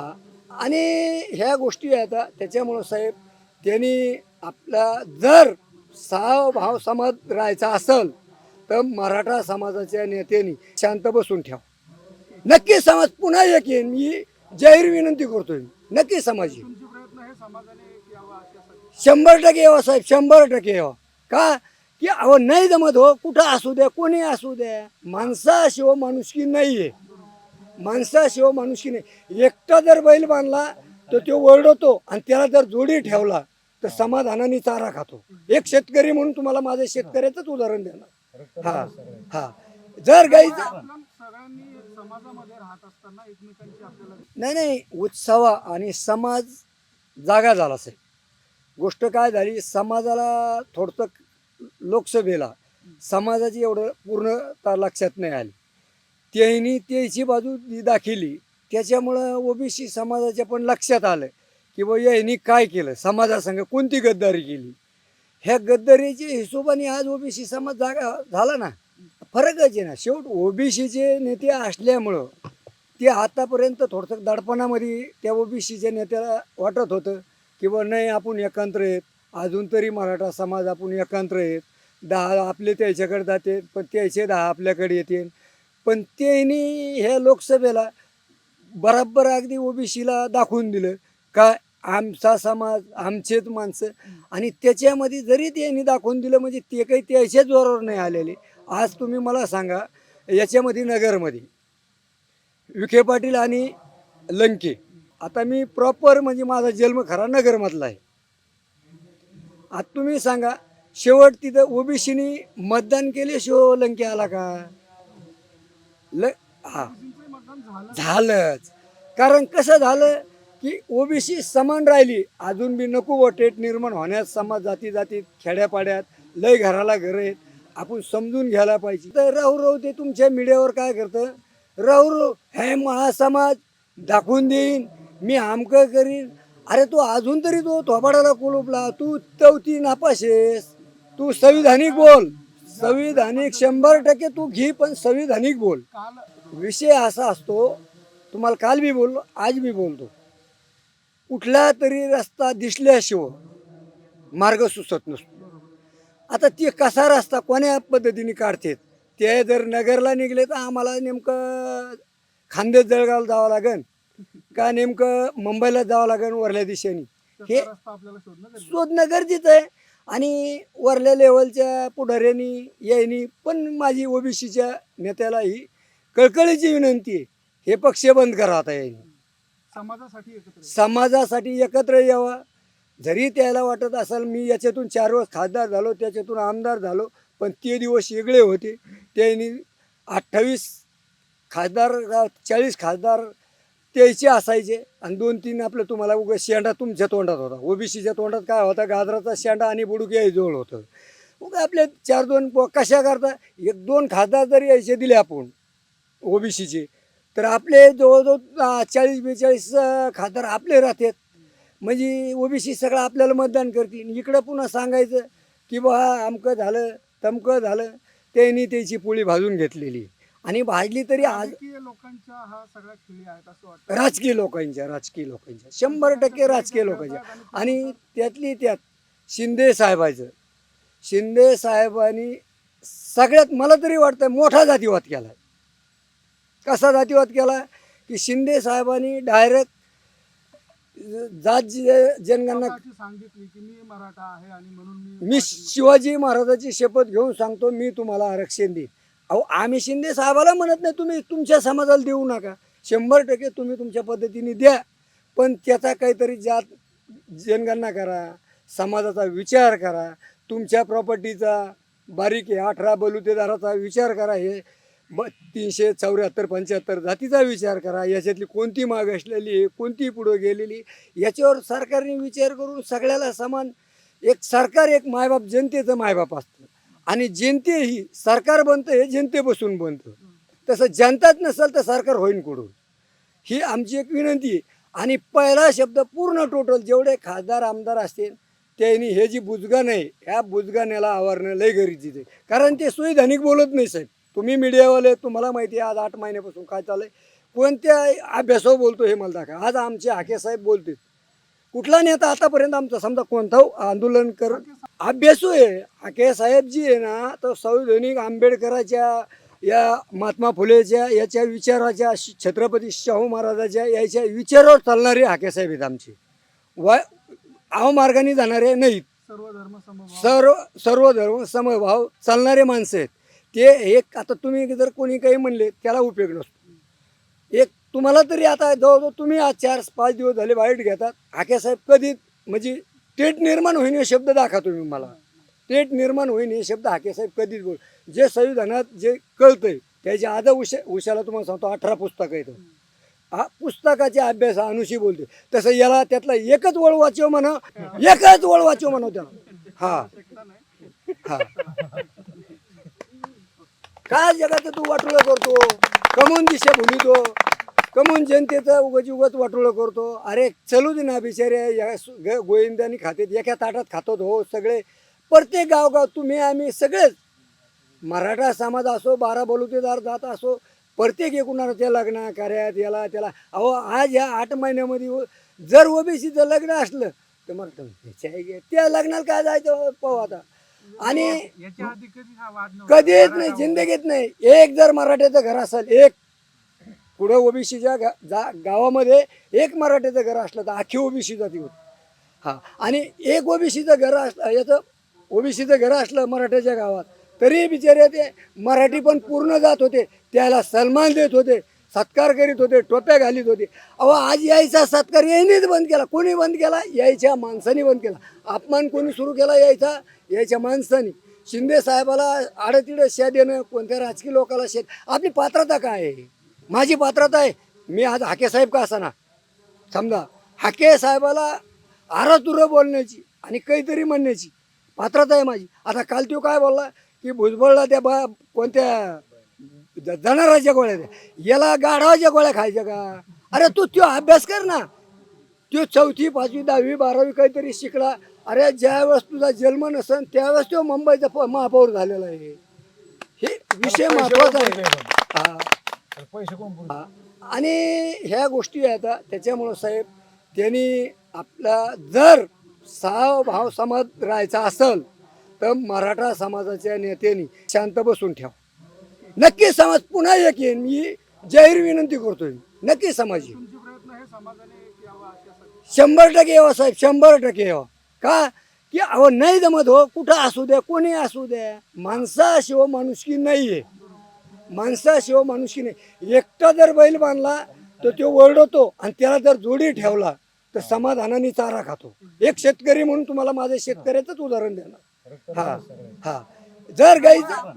आणि ह्या गोष्टी आहेत त्याच्यामुळं साहेब त्यांनी आपला जर सहा भाव समाज राहायचा असेल तर मराठा समाजाच्या नेत्यांनी शांत बसून ठेवा. नक्की समाज पुन्हा एक येईन मी जाहीर विनंती करतोय. नक्की समाज. येईल शंभर टक्के यावा साहेब शंभर टक्के यावा. का? की अहो नाही जमत हो कुठं असू द्या कोणी असू द्या. माणसाशिवाय हो, माणुसकी नाही आहे माणसाशिवाय माणुसकी नाही. एकटा जर बैल बांधला तर तो ओरडतो आणि त्याला जर जोडी ठेवला तर समाधानाने चारा खातो. एक शेतकरी म्हणून तुम्हाला माझं शेतकऱ्याचंच उदाहरण देणार. हा हा. जर गाईचं समाजामध्ये नाही नाही. उत्सव आणि समाज जागा झाला असेल गोष्ट काय झाली? समाजाला थोडतं लोकसभेला समाजाची एवढं पूर्णता लक्षात नाही आली. त्यांनी त्याची बाजू दाखिली. त्याच्यामुळं ओबीसी समाजाच्या पण लक्षात आलं की बा यांनी काय केलं? समाजासंग कोणती गद्दारी केली? ह्या गद्दारीच्या हिशोबाने आज ओबीसी समाज जागा झाला ना? फरकच आहे ना. शेवट ओबीसीचे नेते असल्यामुळं ते आतापर्यंत थोडंसं दडपणामध्ये त्या ओबीसीच्या नेत्याला वाटत होतं की बा नाही आपण एकांत्र आहेत. अजून तरी मराठा समाज आपण एकांत्र आहेत. दहा आपले त्याच्याकडे जाते पण त्याचे दहा आपल्याकडे येतील. पण त्यांनी ह्या लोकसभेला बराबर अगदी ओबीसीला दाखवून दिलं का आमचा समाज आमचेच माणसं आणि त्याच्यामध्ये जरी त्यांनी दाखवून दिलं म्हणजे ते काही त्याच्याच जोरावर नाही आलेले. आज तुम्ही मला सांगा याच्यामध्ये नगरमध्ये विखे पाटील आणि लंके आता मी प्रॉपर म्हणजे माझा जन्म खरा नगरमधला आहे. आता तुम्ही सांगा शेवट तिथं ओबीसीनी मतदान केले शो लंके आला का? ल हा. झालंच. कारण कसं झालं की ओबीसी समान राहिली. अजून बी नको वटेट निर्माण होण्यास समाज जाती जातीत खेड्यापाड्यात लय घराला घर आहेत. आपण समजून घ्यायला पाहिजे. तर राहू राहू ते तुमच्या मीडियावर काय करतं? राहू राहू हे महासमाज दाखवून देईन. मी आमकं करीन. अरे तू अजून तरी तो थोबाडाला कुलुपला. तू चौथी नापाशेस तू संविधानिक बोल. संविधानिक शंभर टक्के तू घे पण संविधानिक बोल. विषय असा असतो तुम्हाला काल बी बोललो आज बी बोलतो. कुठला तरी रस्ता दिसल्याशिवाय मार्ग सुचत नसतो. आता ते कसा रस्ता कोण्या पद्धतीने काढतात? ते जर नगरला निघले तर आम्हाला नेमकं खांदे जळगावला जावं लागेल का नेमकं मुंबईला जावं लागेल वरल्या दिशेने? हे शोधणं गरजेचं आहे. आणि वरल्या लेवलच्या पुढाऱ्यांनी यांनी पण माझी ओबीसीच्या नेत्याला ही कळकळीची विनंती आहे. हे पक्ष बंद करा आता यांनी. समाजासाठी एकत्र. समाजासाठी एकत्र यावा. जरी त्याला वाटत असेल मी याच्यातून चार वर्ष खासदार झालो त्याच्यातून आमदार झालो पण ते दिवस वेगळे होते. त्यांनी अठ्ठावीस खासदार चाळीस खासदार त्याचे असायचे. आणि दोन तीन आपलं तुम्हाला उगा शेंडा तुमच्या तोंडात होता. ओबीसीच्या तोंडात काय होता? गाजराचा शेंडा आणि बुडूक याही जवळ होतं. उगा आपले चार दोन कशा करता? एक दोन खासदार जरी यायचे दिले आपण ओबीसीचे तर आपले जवळजवळ चाळीस बेचाळीस खासदार आपले राहतात. म्हणजे ओबीसी सगळं आपल्याला मतदान करतील. इकडं पुन्हा सांगायचं की बा अमकं झालं तमकं झालं त्यांनी त्याची पोळी भाजून घेतलेली. आणि भाजली तरी आज राजकीय लोकांच्या हा सगळ्या खेळी आहेत असं वाटतं. राजकीय लोकांच्या राजकीय लोकांच्या. शंभर टक्के राजकीय लोकांच्या. आणि त्यातली त्यात शिंदे साहेबाचं. शिंदे साहेबांनी सगळ्यात मला तरी वाटतं मोठा जातीवाद केला कसा जातीवाद केला की शिंदे साहेबांनी डायरेक्ट जात जे- जनगणना सांगितली की मी मराठा आहे आणि म्हणून मी शिवाजी महाराजाची शपथ घेऊन सांगतो मी तुम्हाला आरक्षण देईन. अहो आम्ही शिंदे साहेबाला म्हणत नाही तुम्ही तुमच्या समाजाला देऊ नका. शंभर टक्के तुम्ही तुमच्या पद्धतीने द्या. पण त्याचा काहीतरी जात जनगणना करा समाजाचा विचार करा तुमच्या प्रॉपर्टीचा बारीक आहे अठरा बलुतेदाराचा विचार करा हे. ब तीनशे चौऱ्याहत्तर पंच्याहत्तर जातीचा विचार करा याच्यातली कोणती माग असलेली आहे कोणती पुढं गेलेली याच्यावर सरकारने विचार करून सगळ्याला समान एक सरकार एक मायबाप जनतेचं मायबाप असतं. आणि जनते ही सरकार बनतं हे जनतेपासून बनतं. तसं जनताच नसेल तर सरकार होईन कुठून? ही आमची एक विनंती आहे. आणि पहिला शब्द पूर्ण टोटल जेवढे खासदार आमदार असतील त्यांनी हे जी बुजगान आहे ह्या बुजगाण्याला आवरणं लय गरजेचं आहे. कारण ते सुविधानिक बोलत नाही साहेब. तुम्ही मीडियावाले तुम्हाला माहिती आहे आज आठ महिन्यापासून काय चाललंय. कोणत्या अभ्यासावर बोलतो हे मला दाखवा. आज आमचे हाके साहेब बोलतील कुठला नेता आतापर्यंत आमचा समजा कोणता हो, आंदोलन कर अभ्यासू आहे. हाके साहेब जी आहे ना तर संविधानिक आंबेडकराच्या या महात्मा फुलेच्या याच्या विचाराच्या छत्रपती शाहू महाराजाच्या याच्या विचारावर चालणारे हाके साहेब आहेत आमचे. व अवमार्गाने जाणारे नाहीत. सर्व सर्व धर्म समभाव चालणारे माणसं आहेत. ते एक आता तुम्ही जर कोणी काही म्हणले त्याला उपयोग नसतो. तुम्हाला तरी आता जवळजवळ तुम्ही आज चार पाच दिवस झाले वाईट घेतात. हाकेसाहेब कधी म्हणजे टेट निर्माण होईन हे शब्द दाखवा तुम्ही मला. टेट निर्माण होईन हे शब्द हाकेसाहेब कधीच बोल जे संविधानात जे कळतंय त्याच्या आधा उशा उशाला तुम्हाला सांगतो अठरा पुस्तकं येतं हा पुस्तकाच्या अभ्यास अनुषी बोलते तसं याला त्यातला एकच वळ वाचव म्हणा एकच वळ वाचव म्हणा त्याला. हा. हा. काय जगाचं तू वाटलं करतो? कमून दिशा भूमितो हो. कमून जनतेचं उगाच उगाच वाटोळं करतो. अरे चलू दे ना बिचारे या ग- गोविंदानी खातेत एका ताटात खातो हो सगळे. प्रत्येक गावगाव तुम्ही आम्ही सगळेच. मराठा समाज असो बारा बलुतेदार जात असो प्रत्येक एकूणाच्या लग्न कार्यात याला त्याला. अहो आज या आठ महिन्यामध्ये व- जर ओबीसीचं लग्न असलं तर मग तर त्या लग्नाला काय जायचं पाहू आता. आणि याच्या आधी कधी हा वाद नव्हता. कधीच नाही जिंदगीत नाही. एक जर मराठ्याचं घर असेल एक पुढं ओबीसीच्या गा जा गावामध्ये एक मराठ्याचं घर असलं तर आखी ओबीसी जाती होती. हा आणि एक ओबीसीचं घर असलं याचं ओबीसीचं घर असलं मराठ्याच्या गावात तरी बिचारे ते मराठी पण पूर्ण जात होते. त्याला सन्मान देत होते सत्कार करीत होते टोप्या घालीत होते. अहो आज यायचा सत्कार यायनेच बंद केला. कोणी बंद केला? यायच्या माणसाने बंद केला. अपमान कोणी सुरू केला? यायचा यायच्या माणसाने. शिंदे साहेबाला आडतिडं शेत देणं कोणत्या राजकीय लोकाला शेत आपली पात्रता काय आहे? माझी पात्रता आहे. मी आज हाके साहेब का असाना समजा हाके साहेबाला आरातुरं बोलण्याची आणि काहीतरी म्हणण्याची पात्रता आहे माझी. आता काल तो काय बोलला की भुजबळला त्या बा कोणत्या जनावराच्या गोळ्या द्या. याला गाढवाच्या गोळ्या खायच्या का? अरे तू तो अभ्यास कर ना. तो चौथी पाचवी दहावी बारावी काहीतरी शिकला. अरे ज्यावेळेस तुझा जन्म नसन त्यावेळेस तो मुंबईचा महापौर झालेला आहे. हे विषय महत्त्वाचा आहे. हा. पैसे कोण पुरवतील? हा. आणि ह्या गोष्टी आहेत त्याच्यामुळं साहेब त्यांनी आपला जर सहा भाव समाज राहायचा असेल तर मराठा समाजाच्या नेत्यांनी शांत बसून ठेव. नक्की समाज पुन्हा एक येईन. मी जाहीर विनंती करतोय. नक्की समाज. येईल तुमचे प्रयत्न हे समाजाने यावा अशासाठी शंभर टक्के यावं साहेब. शंभर टक्के यावं. का? की अहो नाही जमत हो. कुठं असू द्या कोणी असू द्या. माणसाशिवाय माणुसकी नाही आहे माणसाशिवाय माणुसकी नाही. एकटा जर बैल बांधला तर तो ओरडतो आणि त्याला जर जोडी ठेवला तर समाधानाने चारा खातो. एक शेतकरी म्हणून तुम्हाला माझ्या शेतकऱ्याचंच उदाहरण देणार. हा हा. जर गाईचं